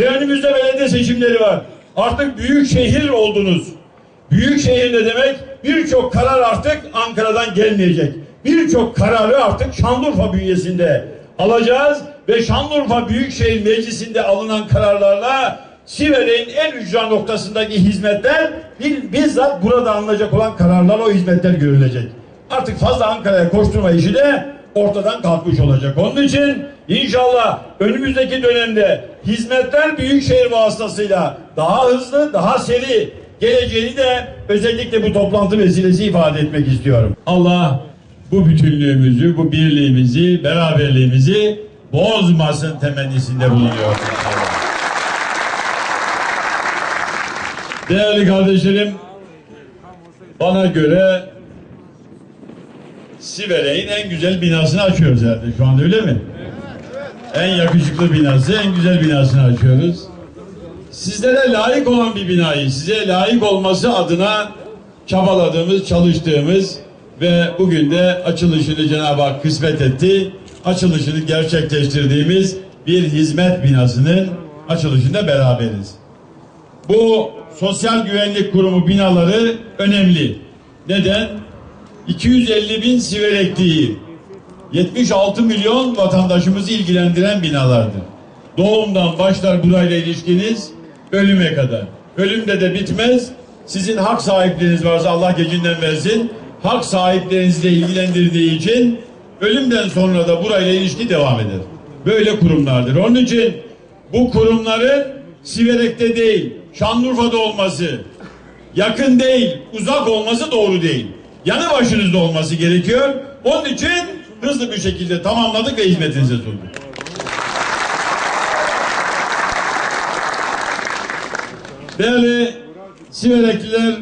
Ve önümüzde belediye seçimleri var. Artık büyük şehir oldunuz. Büyük şehir ne demek? Birçok karar artık Ankara'dan gelmeyecek. Birçok kararı artık Şanlıurfa bünyesinde alacağız ve Şanlıurfa Büyükşehir Meclisi'nde alınan kararlarla Siverek'in en ücra noktasındaki hizmetler bizzat burada alınacak olan kararlar o hizmetler görülecek. Artık fazla Ankara'ya koşturma işi de ortadan kalkmış olacak. Onun için inşallah önümüzdeki dönemde hizmetler büyükşehir vasıtasıyla daha hızlı, daha seri geleceğini de özellikle bu toplantı vesilesi ifade etmek istiyorum. Allah bu bütünlüğümüzü, bu birliğimizi, beraberliğimizi bozmasın temennisinde bulunuyor. Değerli kardeşlerim, bana göre Siverek'in en güzel binasını açıyoruz herhalde şu anda öyle mi? En yakışıklı binası, en güzel binasını açıyoruz. Sizlere layık olan bir binayı, size layık olması adına çabaladığımız, çalıştığımız ve bugün de açılışını Cenab-ı Hak kısmet etti. Açılışını gerçekleştirdiğimiz bir hizmet binasının açılışında beraberiz. Bu Sosyal Güvenlik Kurumu binaları önemli. Neden? 250 bin siverekliği 76 milyon vatandaşımızı ilgilendiren binalardır. Doğumdan başlar burayla ilişkiniz ölüme kadar. Ölümde de bitmez. Sizin hak sahipleriniz varsa Allah gecinden versin. Hak sahiplerinizle ilgilendirdiği için ölümden sonra da burayla ilişki devam eder. Böyle kurumlardır. Onun için bu kurumların Siverek'te değil, Şanlıurfa'da olması, yakın değil, uzak olması doğru değil. Yanı başınızda olması gerekiyor. Onun için hızlı bir şekilde tamamladık ve hizmetinize sunduk. Değerli Siverekliler,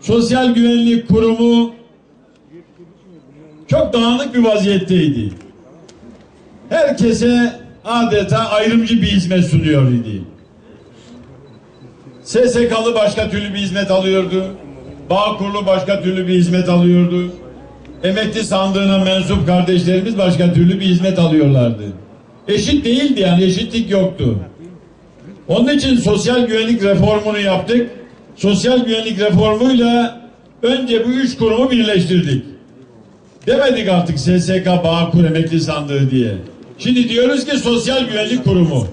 Sosyal Güvenlik Kurumu çok dağınık bir vaziyetteydi. Herkese adeta ayrımcı bir hizmet sunuyor idi. SSK'lı başka türlü bir hizmet alıyordu. Bağkurlu başka türlü bir hizmet alıyordu. Emekli sandığına mensup kardeşlerimiz başka türlü bir hizmet alıyorlardı. Eşit değildi yani eşitlik yoktu. Onun için sosyal güvenlik reformunu yaptık. Sosyal güvenlik reformuyla önce bu üç kurumu birleştirdik. Demedik artık SSK, Bağkur, Emekli Sandığı diye. Şimdi diyoruz ki Sosyal Güvenlik Kurumu.